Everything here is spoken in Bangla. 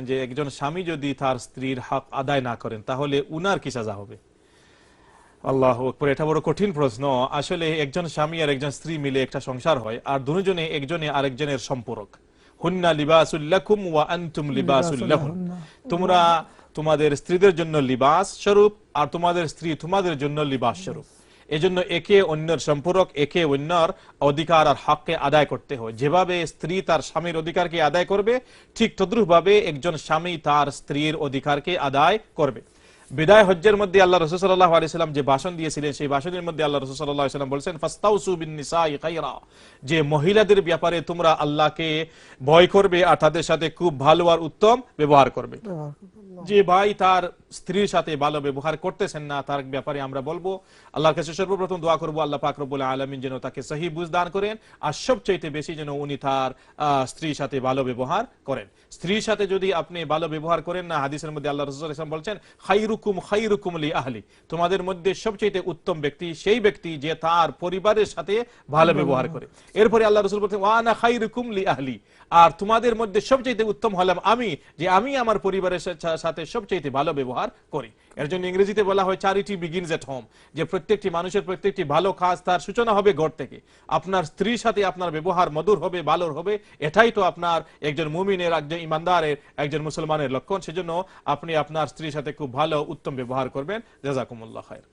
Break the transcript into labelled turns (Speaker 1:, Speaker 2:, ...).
Speaker 1: যে একজন স্বামী যদি তার স্ত্রীর হক আদায় না করেন তাহলে উনার কি সাজা হবে? আল্লাহ এটা বড় কঠিন প্রশ্ন। আসলে একজন স্বামী আর একজন স্ত্রী মিলে একটা সংসার হয় আর দুজনে একজনে আরেকজনের সম্পর্ক। হুন্না লিবাসুল্লাকুম ওয়া আনতুম লিবাসুল্লাহুম তোমরা তোমাদের স্ত্রীদের জন্য লিবাস স্বরূপ আর তোমাদের স্ত্রী তোমাদের জন্য লিবাস স্বরূপ। এজন্য একে অন্যের সম্পর্ক, একে অন্যর অধিকার আর হককে আদায় করতে হয়। যেভাবে স্ত্রী তার স্বামীর অধিকারকে আদায় করবে, ঠিক তদ্রুপ ভাবে একজন স্বামী তার স্ত্রীর অধিকারকে আদায় করবে। বিদায় হজ্জের মধ্যে আল্লাহ রসুল সাল্লাহ আলাইসাল্লাম যে ভাষণ দিয়েছিলেন, সেই ভাষণের মধ্যে আল্লাহ রসুল সাল্লাহ বলছেন, ফাস্তাউসু বিন খাইরা যে মহিলাদের ব্যাপারে তোমরা আল্লাহকে ভয় করবে আর তাদের সাথে খুব ভালো আর উত্তম ব্যবহার করবে। যে ভাই তার স্ত্রীর সাথে ভালো ব্যবহার করতেছেন না তার ব্যাপারে আমরা বলব আল্লাহর কাছে সর্বপ্রথম দোয়া করব আল্লাহ পাক রব্বুল আলমিন যেন তাকে সহি বুঝ দান করেন আর সবচাইতে বেশি যেন উনি তার স্ত্রীর সাথে ভালো ব্যবহার করেন স্ত্রীর সাথে যদি আপনি ভালো ব্যবহার করেন না হাদিসের মধ্যে আল্লাহ রসুল ইসলাম বলছেন খাইরুকুম খাইরুকুম লি আহলি তোমাদের মধ্যে সবচাইতে উত্তম ব্যক্তি সেই ব্যক্তি যে তার পরিবারের সাথে ভালো ব্যবহার করে এরপরে আল্লাহ রসুল বলছেন ওয়ানা খাইরুকুম লি আহলি আর তোমাদের মধ্যে সবচাইতে উত্তম হলাম আমি যে আমি আমার পরিবারের সাথে সবচেয়ে ভালো ব্যবহার করি। এর জন্য ইংরেজিতে বলা হয় চ্যারিটি বিগিনস এট হোম যে প্রত্যেকটি মানুষের প্রত্যেকটি ভালো কাজ তার সূচনা হবে ঘর থেকে। আপনার স্ত্রীর সাথে আপনার ব্যবহার মধুর হবে, ভালোর হবে, এটাই তো আপনার একজন মুমিনের একজন ইমানদারের একজন মুসলমানের লক্ষণ। সেজন্য আপনি আপনার স্ত্রীর সাথে খুব ভালো, উত্তম ব্যবহার করবেন। জাজাকুমুল্লাহ খায়ের